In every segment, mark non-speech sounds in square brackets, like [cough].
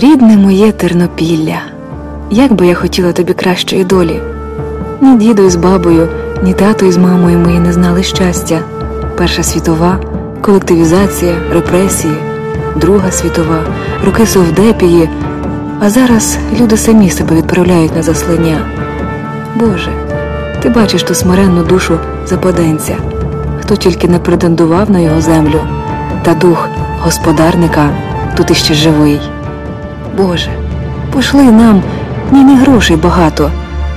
Рідне моє Тернопілля, як би я хотіла тобі кращої долі. Ні діду із бабою, ні тато із мамою мої не знали щастя. Перша світова, колективізація, репресії, Друга світова, роки совдепії, а зараз люди самі себе відправляють на заслання. Боже, ти бачиш ту смиренну душу западенця, хто тільки не претендував на його землю, та дух господарника тут іще живий. Боже, пошли нам ні не грошей багато,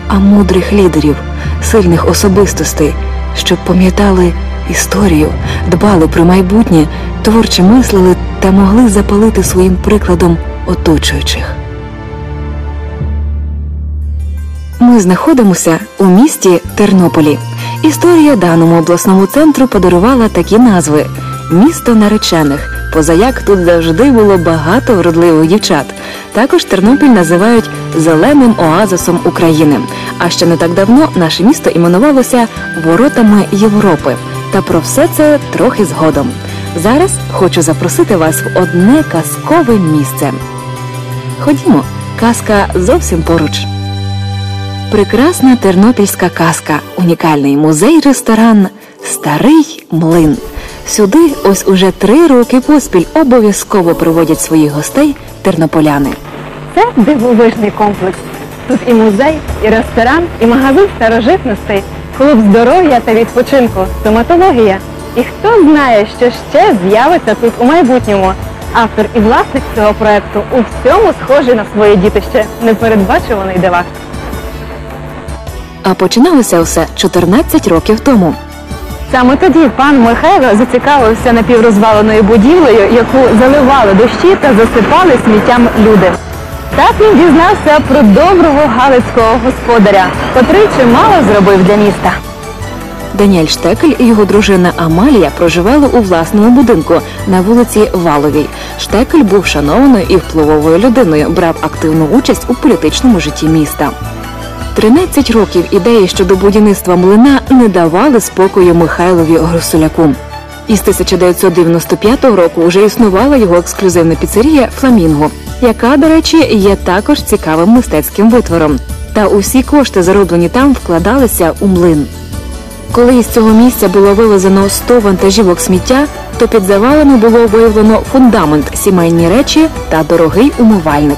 а мудрих лідерів, сильних особистостей, щоб пам'ятали історію, дбали про майбутнє, творче мислили та могли запалити своїм прикладом оточуючих. Ми знаходимося у місті Тернополі. Історія даному обласному центру подарувала такі назви: місто наречених. Позаяк тут завжди було багато вродливих дівчат. Також Тернопіль називають зеленим оазисом України. А ще не так давно наше місто іменувалося Воротами Європи. Та про все це трохи згодом. Зараз хочу запросити вас в одне казкове місце. Ходімо, казка зовсім поруч. Прекрасна тернопільська казка, унікальний музей-ресторан Старий млин. Сюди ось уже три роки поспіль обов'язково проводять своїх гостей тернополяни. Це дивовижний комплекс. Тут і музей, і ресторан, і магазин старожитностей, клуб здоров'я та відпочинку, стоматологія. І хто знає, що ще з'явиться тут у майбутньому. Автор і власник цього проекту у всьому схожий на своє дітище, непередбачуваний дивак. А починалося все 14 років тому. Саме тоді пан Михайло зацікавився напіврозваленою будівлею, яку заливали дощі та засипали сміттям люди. Так він дізнався про доброго галицького господаря, котрий чимало зробив для міста. Даніель Штекель і його дружина Амалія проживали у власному будинку на вулиці Валовій. Штекель був шанованою і впливовою людиною, брав активну участь у політичному житті міста. 13 років ідеї щодо будівництва млина не давали спокою Михайлові Гросуляку. Із 1995 року вже існувала його ексклюзивна піцерія Фламінго, яка, до речі, є також цікавим мистецьким витвором. Та усі кошти, зароблені там, вкладалися у млин. Коли із цього місця було вивезено 100 вантажівок сміття, то під завалами було виявлено фундамент, сімейні речі та дорогий умивальник.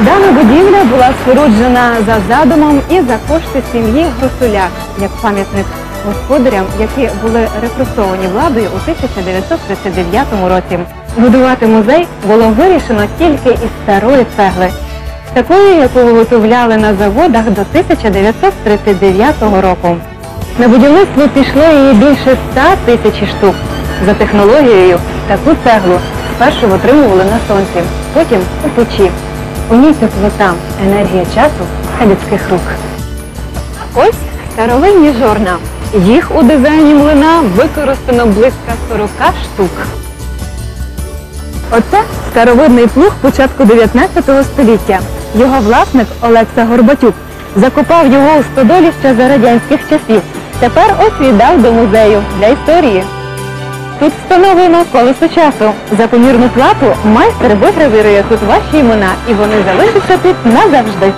Дана будівля була споруджена за задумом і за кошти сім'ї Гросуляк, як пам'ятник господарям, які були репресовані владою у 1939 році. Будувати музей було вирішено тільки із старої цегли, такої, яку виготовляли на заводах до 1939 року. На будівництво пішло її більше 100 тисяч штук. За технологією таку цеглу спершу витримували на сонці, потім у печі. У ній теплота, енергія часу та людських рук. Ось старовинні жорна. Їх у дизайні млина використано близько 40 штук. Оце старовинний плуг початку 19 століття. Його власник Олекса Горбатюк закопав його у стодолі ще за радянських часів. Тепер ось віддав до музею для історії. Тут встановлено колесо часу. За помірну плату майстер вигравірує тут ваші імена, і вони залишаться тут назавжди.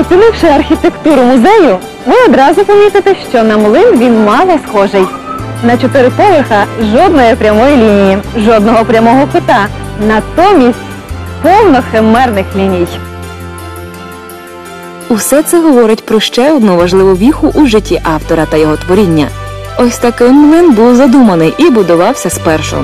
Оцінивши архітектуру музею, ви одразу помітите, що на млин він мало схожий. На чотири поверха жодної прямої лінії, жодного прямого кута. Натомість повно химерних ліній. Усе це говорить про ще одну важливу віху у житті автора та його творіння. Ось таким млин був задуманий і будувався спершу.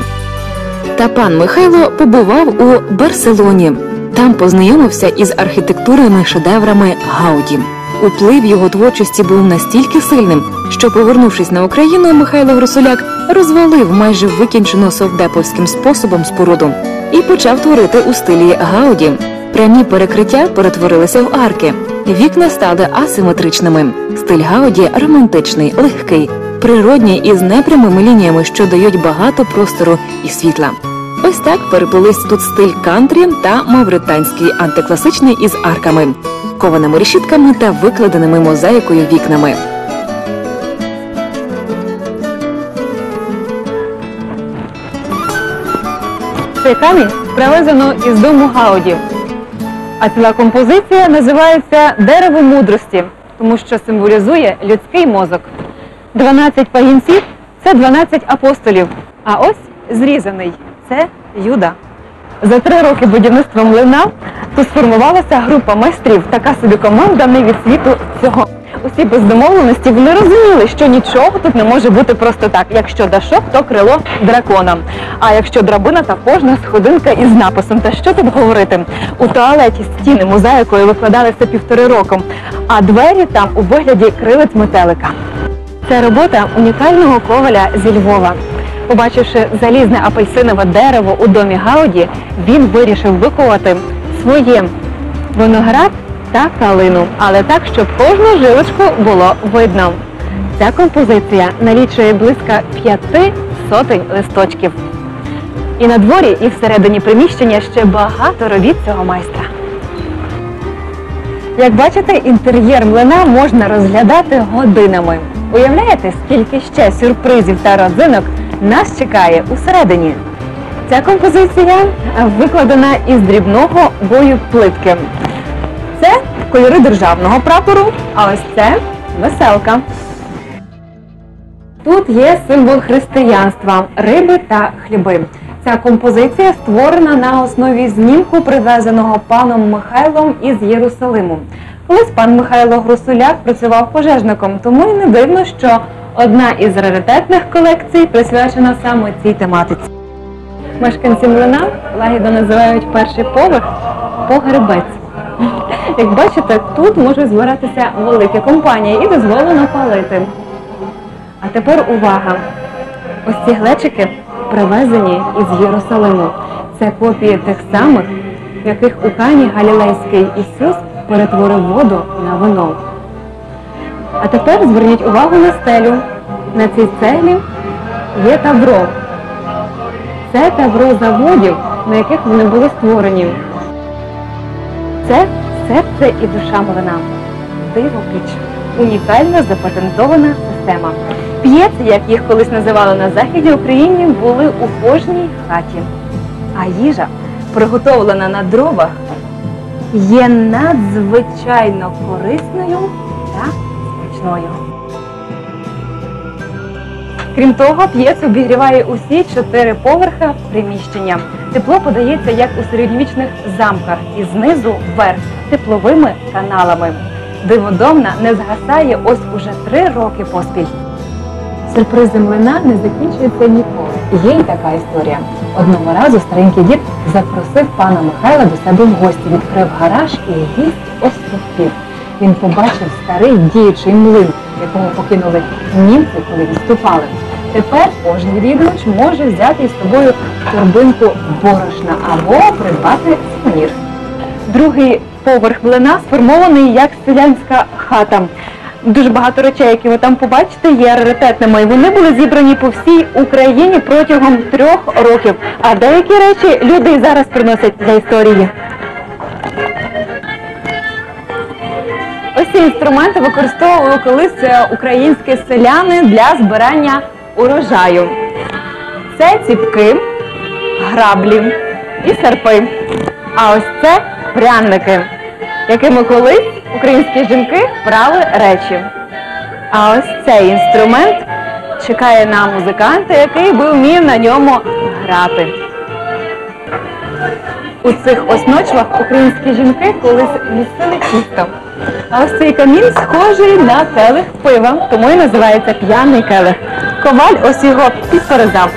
Та пан Михайло побував у Барселоні. Там познайомився із архітектурними шедеврами Гауді. Уплив його творчості був настільки сильним, що, повернувшись на Україну, Михайло Гросуляк розвалив майже викінчену совдеповським способом споруду і почав творити у стилі Гауді. Прямі перекриття перетворилися в арки. Вікна стали асиметричними. Стиль гауді романтичний, легкий, природній із непрямими лініями, що дають багато простору і світла. Ось так переплились тут стиль кантрі та мавританський антикласичний із арками, кованими решітками та викладеними мозаїкою вікнами. Цей камінь привезено із дому Гауді. А ціла композиція називається Дерево мудрості, тому що символізує людський мозок. 12 пагінців це 12 апостолів. А ось зрізаний це Юда. За три роки будівництва млина тут сформувалася група майстрів, така собі команда не від світу цього. Усі без домовленості вони розуміли, що нічого тут не може бути просто так. Якщо дашок, то крило дракона. А якщо драбина, то кожна сходинка із написом. Та що тут говорити? У туалеті стіни мозаїкою викладалися півтори року, а двері там у вигляді крилець метелика. Це робота унікального коваля зі Львова. Побачивши залізне апельсинове дерево у домі Гауді, він вирішив виковати своє виноград та калину, але так, щоб кожну жилочку було видно. Ця композиція налічує близько п'яти сотень листочків. І на дворі, і всередині приміщення ще багато робіт цього майстра. Як бачите, інтер'єр млина можна розглядати годинами. Уявляєте, скільки ще сюрпризів та родзинок нас чекає усередині? Ця композиція викладена із дрібного бою плитки. Кольори державного прапору, а ось це веселка. Тут є символ християнства риби та хліби. Ця композиція створена на основі знімку, привезеного паном Михайлом із Єрусалиму. Колись пан Михайло Грусуляк працював пожежником, тому й не дивно, що одна із раритетних колекцій присвячена саме цій тематиці. Мешканці млина лагідно називають перший поверх погребець. [laughs] Як бачите, тут можуть збиратися великі компанії і дозволено палити. А тепер увага! Ось ці глечики привезені із Єрусалиму. Це копії тих самих, в яких у Кані Галілейський Ісус перетворив воду на вино. А тепер зверніть увагу на стелю. На цій цеглі є тавро. Це тавро заводів, на яких вони були створені. Це серце і душа млина. Диво. Унікальна запатентована система. П'єці, як їх колись називали на Західній Україні, були у кожній хаті. А їжа, приготовлена на дровах, є надзвичайно корисною та смачною. Крім того, п'єц обігріває усі чотири поверха приміщення. Тепло подається як у середньовічних замках і знизу вверх тепловими каналами. Диводомна не згасає ось уже три роки поспіль. Сюрпризи млина не закінчуються ніколи. Є й така історія. Одного разу старенький дід запросив пана Михайла до себе в гості, відкрив гараж і гість оступів. Він побачив старий діючий млин, якого покинули німці, коли відступали. Тепер кожен відвідувач може взяти із собою торбинку борошна або придбати сувенір. Другий поверх млина сформований як селянська хата. Дуже багато речей, які ви там побачите, є раритетними. Вони були зібрані по всій Україні протягом трьох років. А деякі речі люди і зараз приносять для історії. Ось ці інструменти використовували колись е, українські селяни для збирання урожаю. Це ціпки, граблі і серпи. А ось це пряники, якими колись українські жінки прали речі. А ось цей інструмент чекає на музиканта, який би вмів на ньому грати. У цих осночвах українські жінки колись місцили тісто. А ось цей камін схожий на келих пива, тому і називається п'яний келих. Коваль ось його підперезав.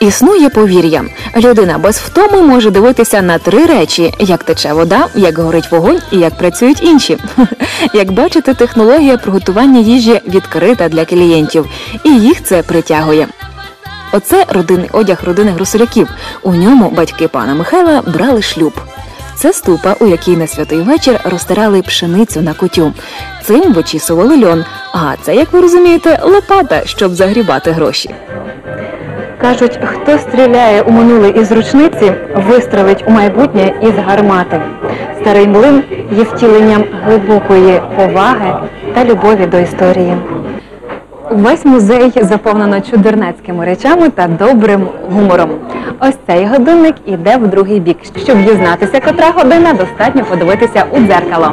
Існує повір'я. Людина без втоми може дивитися на три речі: як тече вода, як горить вогонь і як працюють інші. [laughs] Як бачите, технологія приготування їжі відкрита для клієнтів, і їх це притягує. Оце родинний одяг родини Грусуляків. У ньому батьки пана Михайла брали шлюб. Це ступа, у якій на святий вечір розтирали пшеницю на кутю. Цим вичісували льон. А це, як ви розумієте, лопата, щоб загрібати гроші. Кажуть, хто стріляє у минуле із ручниці, вистрелить у майбутнє із гармати. Старий млин є втіленням глибокої поваги та любові до історії. Увесь музей заповнено чудернацькими речами та добрим гумором. Ось цей годинник іде в другий бік. Щоб дізнатися, котра година, достатньо подивитися у дзеркало.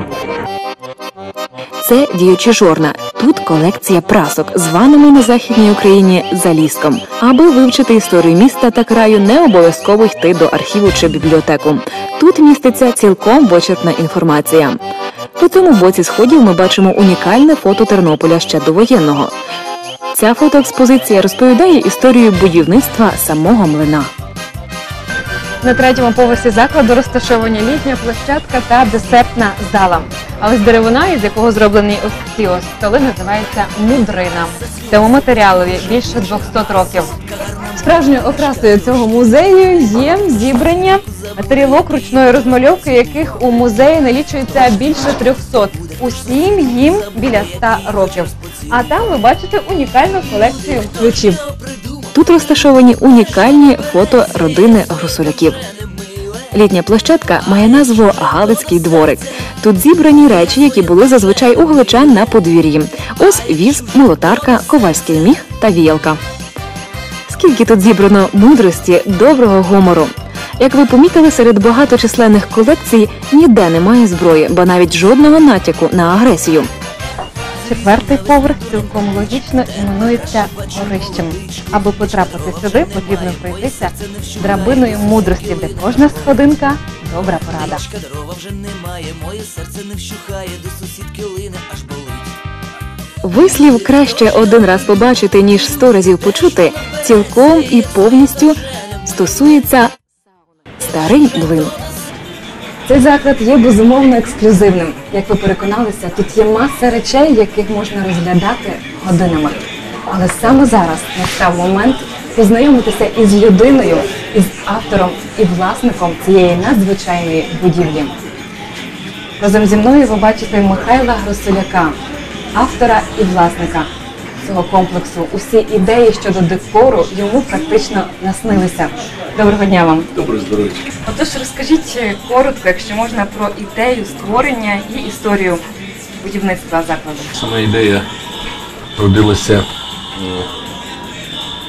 Це діючі жорна. Тут колекція прасок, званими на західній Україні залізком. Аби вивчити історію міста та краю, не обов'язково йти до архіву чи бібліотеку. Тут міститься цілком вичерпна інформація. По цьому боці сходів ми бачимо унікальне фото Тернополя ще довоєнного. Ця фотоекспозиція розповідає історію будівництва самого млина. На третьому поверсі закладу розташовані літня площадка та десертна зала. А ось деревина, із якого зроблені ось ці ось столи, називається мудрина. Цьому матеріалові більше 200 років. Справжньою окрасою цього музею є зібрання тарілок ручної розмальовки, яких у музеї налічується більше 300. Усім їм біля 100 років. А там ви бачите унікальну колекцію ключів. Тут розташовані унікальні фото родини Грусуляків. Літня площадка має назву Галицький дворик. Тут зібрані речі, які були зазвичай у галичан на подвір'ї. Ось віз, молотарка, ковальський міг та віялка. Скільки тут зібрано мудрості, доброго гумору. Як ви помітили, серед багаточисленних колекцій ніде немає зброї, ба навіть жодного натяку на агресію. Четвертий поверх цілком логічно іменується горищем. Аби потрапити сюди, потрібно пройтися драбиною мудрості, де кожна сходинка добра порада. Дрова вже немає, моє серце не вщухає, до сусідки лине аж болить. Вислів краще один раз побачити, ніж сто разів почути, цілком і повністю стосується старий млин. Цей заклад є безумовно ексклюзивним. Як ви переконалися, тут є маса речей, яких можна розглядати годинами. Але саме зараз настав момент познайомитися із людиною, із автором і власником цієї надзвичайної будівлі. Разом зі мною ви бачите Михайла Гросуляка, автора і власника цього комплексу. Усі ідеї щодо декору йому практично наснилися. Доброго дня вам. Добре здоров'я. Отож, розкажіть е, коротко, якщо можна, про ідею створення і історію будівництва закладу. Сама ідея родилася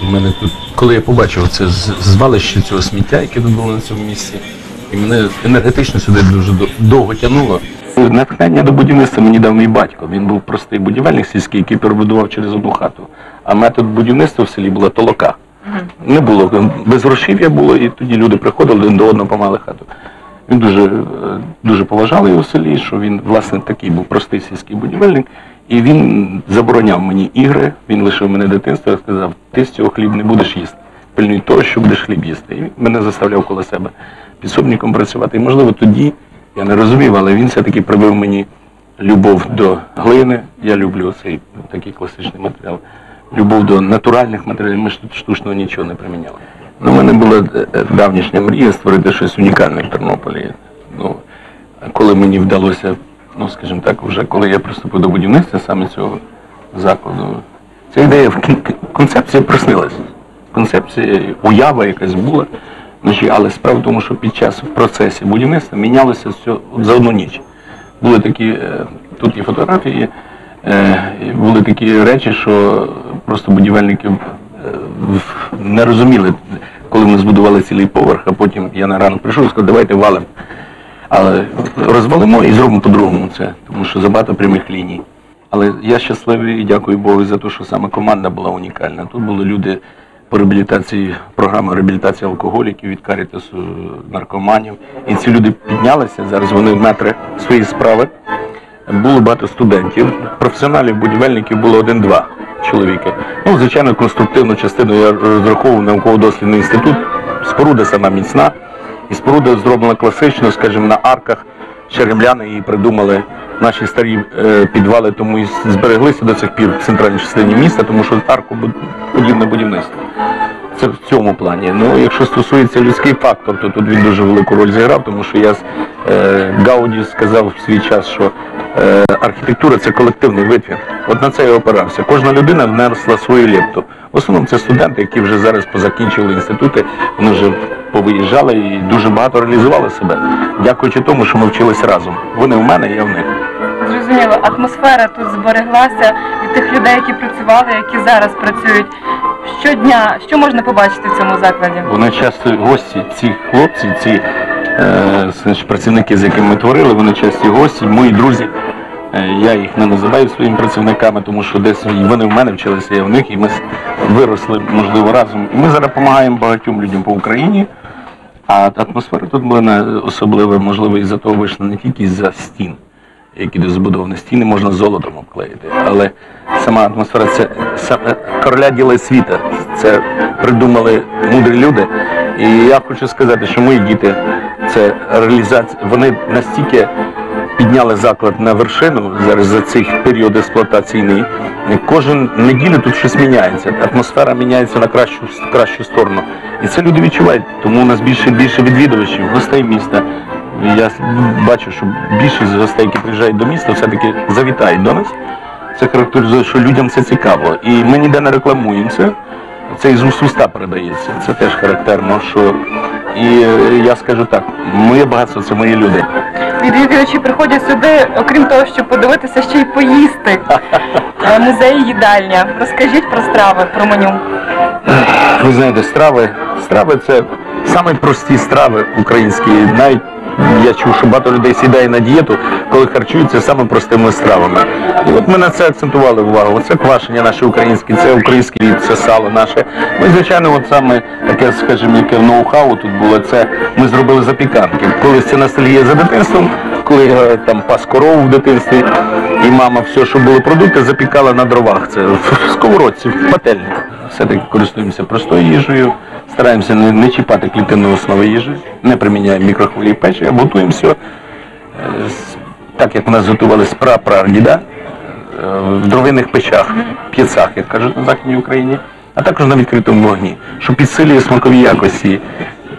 у мене тут, коли я побачив це звалище цього сміття, яке тут було на цьому місці, і мене енергетично сюди дуже до- довго тягнуло. Натхнення до будівництва мені дав мій батько. Він був простий будівельник сільський, який перебудував через одну хату. А метод будівництва в селі була толока. Не було без грошів'я було, і тоді люди приходили один до одного помали хату. Він дуже, е, дуже поважали його в селі, що він, власне, такий був простий сільський будівельник. І він забороняв мені ігри, він лишив мене дитинство і сказав, ти з цього хліб не будеш їсти. Пильнуй того, що будеш хліб їсти. І мене заставляв коло себе підсобником працювати. І можливо тоді, я не розумів, але він все-таки привив мені любов до глини. Я люблю цей такий класичний матеріал. Любов до натуральних матеріалів, ми ж тут штучного нічого не приміняли. У мене була е, давнішня мрія створити щось унікальне в Тернополі. Ну, коли мені вдалося, ну скажімо так, вже коли я приступив до будівництва саме цього закладу, ця ідея концепція приснилась. Концепція, уява якась була. Значить, але справа в тому, що під час в процесі будівництва мінялося все за одну ніч. Були такі, е, тут є фотографії, е, були такі речі, що просто будівельники е, не розуміли, коли ми збудували цілий поверх, а потім я на ранок прийшов і сказав, давайте валимо. Але розвалимо і зробимо по-другому це, тому що забагато прямих ліній. Але я щасливий і дякую Богу за те, що саме команда була унікальна. Тут були люди по реабілітації, програма реабілітації алкоголіків від Карітасу наркоманів. І ці люди піднялися. Зараз вони метри свої справи. Було багато студентів, професіоналів, будівельників було один-два чоловіки. Ну, звичайно, конструктивну частину я розраховував науково-дослідний інститут. Споруда сама міцна. І споруда зроблена класично, скажімо, на арках. Ще римляни її придумали наші старі е, підвали, тому і збереглися до цих пір в центральній частині міста, тому що арку подібне будівництво. Це в цьому плані. Ну, якщо стосується людський фактор, то тут він дуже велику роль зіграв, тому що я е, Гауді сказав в свій час, що е, архітектура це колективний витвір. От на це я опирався. Кожна людина внесла свою лепту. В основному це студенти, які вже зараз позакінчили інститути, вони вже повиїжджали і дуже багато реалізували себе. Дякуючи тому, що ми вчились разом. Вони в мене, я в них. Зрозуміло, атмосфера тут збереглася від тих людей, які працювали, які зараз працюють. Щодня, що можна побачити в цьому закладі? Вони часто гості, ці хлопці, ці е, працівники, з якими ми творили, вони часті гості, мої друзі. Е, Я їх не називаю своїми працівниками, тому що десь вони в мене вчилися, я в них, і ми виросли, можливо, разом. І ми зараз допомагаємо багатьом людям по Україні. А атмосфера тут була особлива, можливо, і за того вийшла не тільки з-за стін, які тут збудовані. Стіни можна золотом обклеїти, але сама атмосфера це саме короля діла світа. Це придумали мудрі люди. І я хочу сказати, що мої діти це реалізація. Вони настільки підняли заклад на вершину зараз за цей період експлуатаційний. Кожен неділю тут щось міняється. Атмосфера міняється на кращу кращу сторону. І це люди відчувають. Тому у нас більше більше відвідувачів, гостей міста. Я бачу, що більшість гостей, які приїжджають до міста, все-таки завітають до нас. Це характеризує, що людям це цікаво. І ми ніде не рекламуємо це. Це із уст уста передається. Це теж характерно. Що... І е, я скажу так, моє багатство це мої люди. Відвідувачі приходять сюди, окрім того, щоб подивитися, ще й поїсти. [laughs] Е, Музей їдальня. Розкажіть про страви, про меню. Ви знаєте, страви. Страви це саме прості страви українські. Навіть я чув, що багато людей сідає на дієту, коли харчуються саме простими стравами. І от ми на це акцентували увагу. Оце квашення наше українське, це український хліб, це сало наше. Ми, звичайно, от саме таке, скажімо, яке ноу-хау тут було, це ми зробили запіканки. Колись це ностальгія за дитинством, я там пас корову в дитинстві, і мама все, що були продукти, запікала на дровах. Це в сковородці, в пательні. Все-таки користуємося простою їжею, стараємося не, не чіпати клітинної основи їжі, не приміняємо мікрохвилі печі, а готуємо все так, як у нас готували з прапрадіда, е, в дровяних печах, п'єцах, як кажуть на Західній Україні, а також на відкритому вогні, що підсилює смакові якості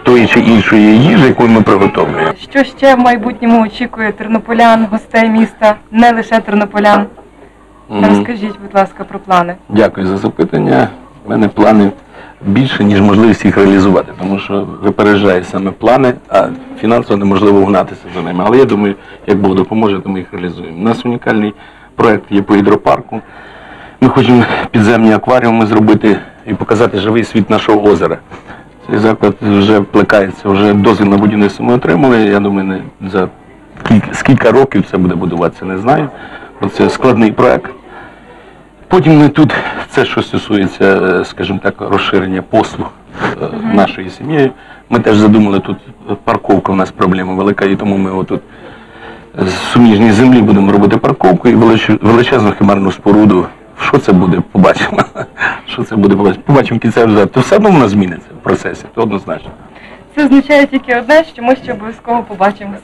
тої чи іншої їжі, яку ми приготовлюємо. Що ще в майбутньому очікує тернополян, гостей міста, не лише тернополян? М. Розкажіть, будь ласка, про плани. Дякую за запитання. У мене плани більше, ніж можливість їх реалізувати, тому що випереджає саме плани, а фінансово неможливо вгнатися за ними. Але я думаю, як Бог допоможе, то ми їх реалізуємо. У нас унікальний проєкт є по гідропарку. Ми хочемо підземні акваріуми зробити і показати живий світ нашого озера. Цей заклад вже плекається, вже дозвіл на будівництво ми отримали. Я думаю, не за кілька, скільки років це буде будуватися, не знаю. Бо Це складний проєкт. Потім ми тут, це що стосується, е, скажімо так, розширення послуг е, нашої сім'ї. Ми теж задумали тут парковка, у нас проблема велика, і тому ми отут з суміжній землі будемо робити парковку і величезну химерну споруду. Що це буде, побачимо. Що це буде, побачимо. Побачимо кінцевий результат. То все одно воно зміниться в процесі, то однозначно. Це означає тільки одне, що ми ще обов'язково побачимося.